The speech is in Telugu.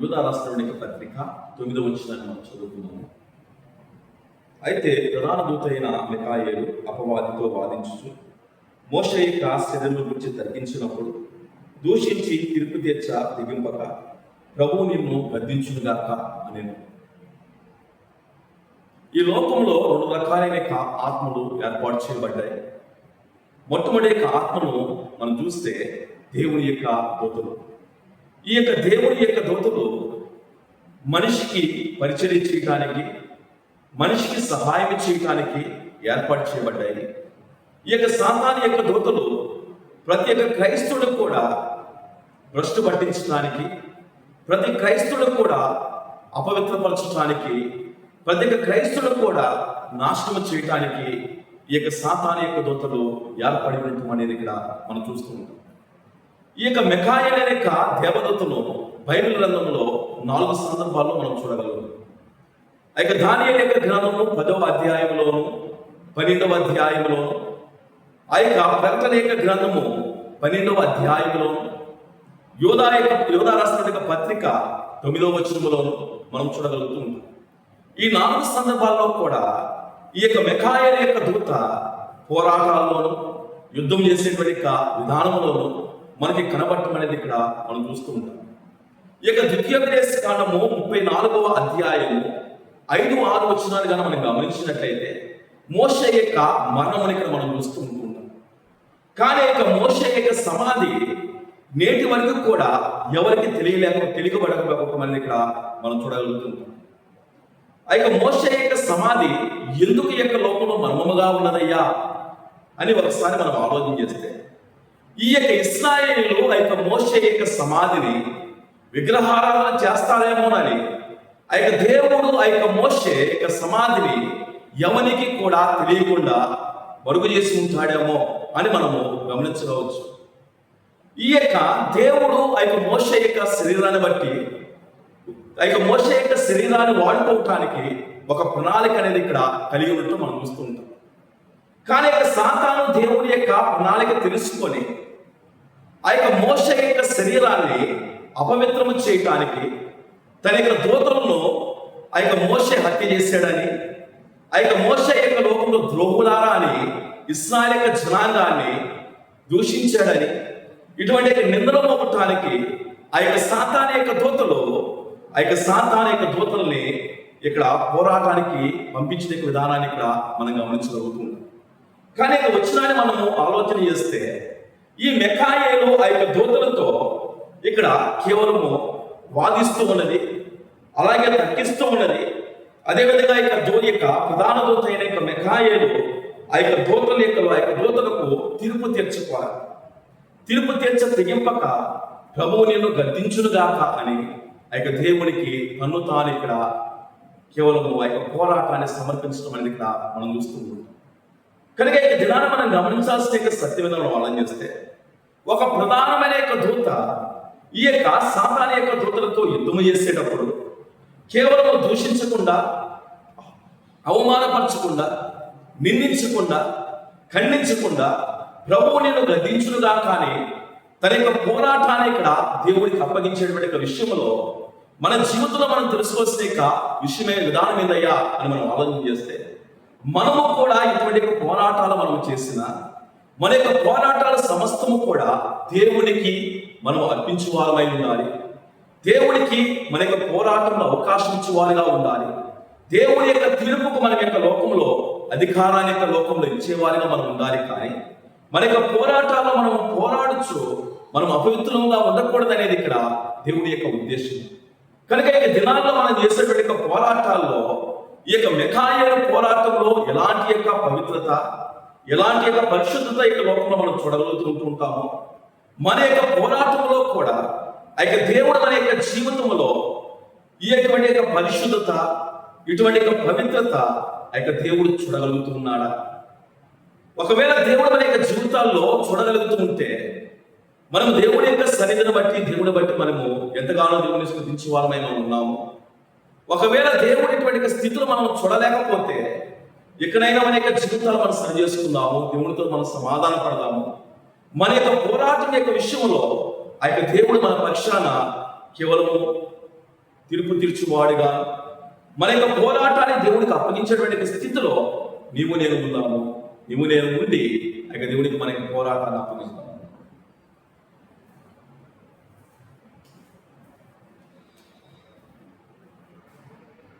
యూదా రాష్ట్రంలోని పత్రిక తొమ్మిదవ వచ్చినాన్ని మనం చదువుకున్నాము అయితే ప్రధాన దూత అయిన మికాయేలు అపవాదితో వాదించుచు మోష యొక్క శరీరం గురించి తగ్గించినప్పుడు దూషించి తీర్పు తీర్చ దిగింపక ప్రభువు నిన్ను గద్దించునుగాక అని ఈ లోకంలో రెండు రకాలైన ఆత్మలు ఏర్పాటు చేయబడ్డాయి. మొట్టమొదటి యొక్క ఆత్మను మనం చూస్తే దేవుని యొక్క దూతలు. ఈ యొక్క దేవుని యొక్క దూతలు మనిషికి పరిచయం చేయడానికి మనిషికి సహాయం చేయడానికి ఏర్పాటు చేయబడ్డాయి. ఈ యొక్క సాతాన్ యొక్క దూతలు ప్రతి ఒక్క క్రైస్తవుడు కూడా భ్రష్టు పట్టించడానికి ప్రతి క్రైస్తవుడు కూడా అపవిత్రపరచడానికి ప్రతి ఒక్క క్రైస్తవుడు కూడా నాశనం చేయడానికి ఈ యొక్క సాతాన్ యొక్క దూతలు ఏర్పడి ఉండటం అనేది ఇక్కడ మనం చూస్తూ ఉంటాం. ఈ యొక్క మెకాయల్ అనే యొక్క బైబిల్ గ్రంథంలో నాలుగు సందర్భాల్లో మనం చూడగలం ఆ యొక్క దాని యొక్క గ్రంథము పదవ అధ్యాయంలోను పన్నెండవ అధ్యాయంలోను ఆ యొక్క ప్రకటన యొక్క గ్రంథము పన్నెండవ అధ్యాయంలోను యోధా యొక్క యోధా రాష్ట్ర యొక్క పత్రిక తొమ్మిదవ వచనములోను మనం చూడగలుగుతూ ఉంటాం. ఈ నాలుగు సందర్భాల్లో కూడా ఈ యొక్క మెకాయల యొక్క దూత పోరాటాల్లోనూ యుద్ధం చేసేటువంటి యొక్క విధానంలోనూ మనకి కనబడటం అనేది ఇక్కడ మనం చూస్తూ ఉంటాం. ఇక ద్వితీయోపదేశ కాండము ముప్పై నాలుగవ అధ్యాయము ఐదు ఆరు వచ్చినాలు కానీ మనం గమనించినట్లయితే మోష యొక్క మరణం ఇక్కడ మనం చూస్తూ ఉంటుంటాం కానీ ఇక యొక్క మోష యొక్క సమాధి నేటి వరకు కూడా ఎవరికి తెలియలేక తెలియబడకపోవడం ఇక్కడ మనం చూడగలుగుతుంటాం ఆ యొక్క మోష యొక్క సమాధి ఎందుకు యొక్క లోకంలో మర్మముగా ఉన్నదయ్యా అని ఒకసారి మనం ఆలోచన చేస్తే ఈ యొక్క ఇస్రాయేలీలు ఆ యొక్క మోసే యొక్క సమాధిని విగ్రహారాధన చేస్తారేమోనని ఆ యొక్క దేవుడు ఆ యొక్క మోసే యొక్క సమాధిని ఎవనికి కూడా తెలియకుండా మరుగు చేసి ఉంటాడేమో అని మనము గమనించవచ్చు. ఈ యొక్క దేవుడు ఆ యొక్క మోష యొక్క శరీరాన్ని బట్టి ఆ యొక్క మోష యొక్క శరీరాన్ని వాడుకోవటానికి ఒక ప్రణాళిక అనేది ఇక్కడ కలిగి ఉండటం మనం చూస్తూ ఉంటాం. కానీ యొక్క సాతాను దేవుడి యొక్క ప్రణాళిక తెలుసుకొని మోస యొక్క శరీరాన్ని అపవిత్రము చేయటానికి తన యొక్క దూతలను ఆ యొక్క మోషే హత్య చేశాడని ఆ యొక్క మోష యొక్క లోకంలో ద్రోహులారా అని ఇస్రాయల్ యొక్క జనాంగాన్ని దూషించాడని ఇటువంటి యొక్క నిందలు మోపటానికి ఆ యొక్క సాతాన్ యొక్క దూతలు ఆ యొక్క సాతాన్ యొక్క దూతల్ని ఇక్కడ పోరాటానికి పంపించిన విధానాన్ని ఇక్కడ మనం గమనించగలుగుతుంది కానీ ఇక వచ్చినాన్ని మనము ఆలోచన చేస్తే ఈ మెకాయేలు ఆ యొక్క దూతలతో ఇక్కడ కేవలము వాదిస్తూ ఉన్నది అలాగే తగ్గిస్తూ ఉన్నది. అదేవిధంగా ఇక దో యొక్క ప్రధాన దూత అయిన యొక్క మెకాయేలు ఆ యొక్క దూతల యొక్క ఆ యొక్క దూతలకు తీర్పు తీర్చుకోవాలి. తీర్పు తీర్చ తెగింపక ప్రభువు నేను గద్దించునుగాక అని ఆ యొక్క దేవునికి తన్ను తాను ఇక్కడ కేవలం ఆ యొక్క పోరాటాన్ని సమర్పించడం అనేది ఇక్కడ మనం చూస్తూ ఉంటాం కనుక ఈ దినాన్ని మనం గమనించాల్సిన యొక్క సత్యం వాళ్ళని ఆలోచన చేస్తే ఒక ప్రధానమైన యొక్క దూత ఈ యొక్క సాతాన్ యొక్క దూతలతో యుద్ధము చేసేటప్పుడు కేవలం దూషించకుండా అవమానపరచకుండా నిందించకుండా ఖండించకుండా ప్రభువు నేను గద్దించునుగా కానీ తన యొక్క పోరాటాన్ని ఇక్కడ దేవుడికి అప్పగించేటువంటి యొక్క విషయంలో మన జీవితంలో మనం తెలుసుకోవాల్సిన యొక్క విషయమే విధానం ఏందయ్యా అని మనం ఆలోచన చేస్తే మనము కూడా ఇటువంటి పోరాటాలు మనం చేసిన మన యొక్క పోరాటాల సమస్తము కూడా దేవునికి మనం అర్పించేవారమై ఉండాలి. దేవునికి మన యొక్క పోరాటంలో అవకాశం ఇచ్చేవారుగా ఉండాలి. దేవుని యొక్క తీర్పుకు మన యొక్క లోకంలో అధికారాన్ని యొక్క లోకంలో ఇచ్చేవారిగా మనం ఉండాలి కానీ మన యొక్క పోరాటాల్లో మనం పోరాడచ్చు మనం అపవిత్రంగా ఉండకూడదు అనేది ఇక్కడ దేవుని యొక్క ఉద్దేశం. కనుక ఈ దినాల్లో మనం చేసేటువంటి యొక్క పోరాటాల్లో ఈ యొక్క మెకాయల పోరాటం యొక్క పవిత్రత ఎలాంటి యొక్క పరిశుద్ధత ఇక లోకంలో మనం చూడగలుగుతుంటూ ఉంటాము మన యొక్క పోరాటంలో కూడా ఆ యొక్క దేవుడు మన యొక్క జీవితంలో ఈ యొక్క యొక్క పరిశుద్ధత ఇటువంటి యొక్క పవిత్రత ఆ యొక్క దేవుడు చూడగలుగుతున్నాడా? ఒకవేళ దేవుడు మన యొక్క జీవితాల్లో చూడగలుగుతూ ఉంటే మనం దేవుడి యొక్క సన్నిధిని బట్టి దేవుని బట్టి మనము ఎంతగానో దేవుని స్థుతించే వారమై మనం ఉన్నాము. ఒకవేళ దేవుడి ఇటువంటి స్థితిలో మనం చూడలేకపోతే ఎక్కడైనా మన యొక్క జీవితాలు మనం సరి చేసుకుందాము దేవునితో మనం సమాధాన పడదాము. మన యొక్క పోరాటం యొక్క విషయంలో ఆ యొక్క దేవుడు మన పక్షాన కేవలము తీర్పు తీర్చువాడుగా మన యొక్క పోరాటాన్ని దేవుడికి అప్పగించేటువంటి స్థితిలో నీవు నేను ఉన్నాము నీవు నేను ఉండి ఆ యొక్క దేవుడికి మన యొక్క పోరాటాన్ని అప్పగిస్తాము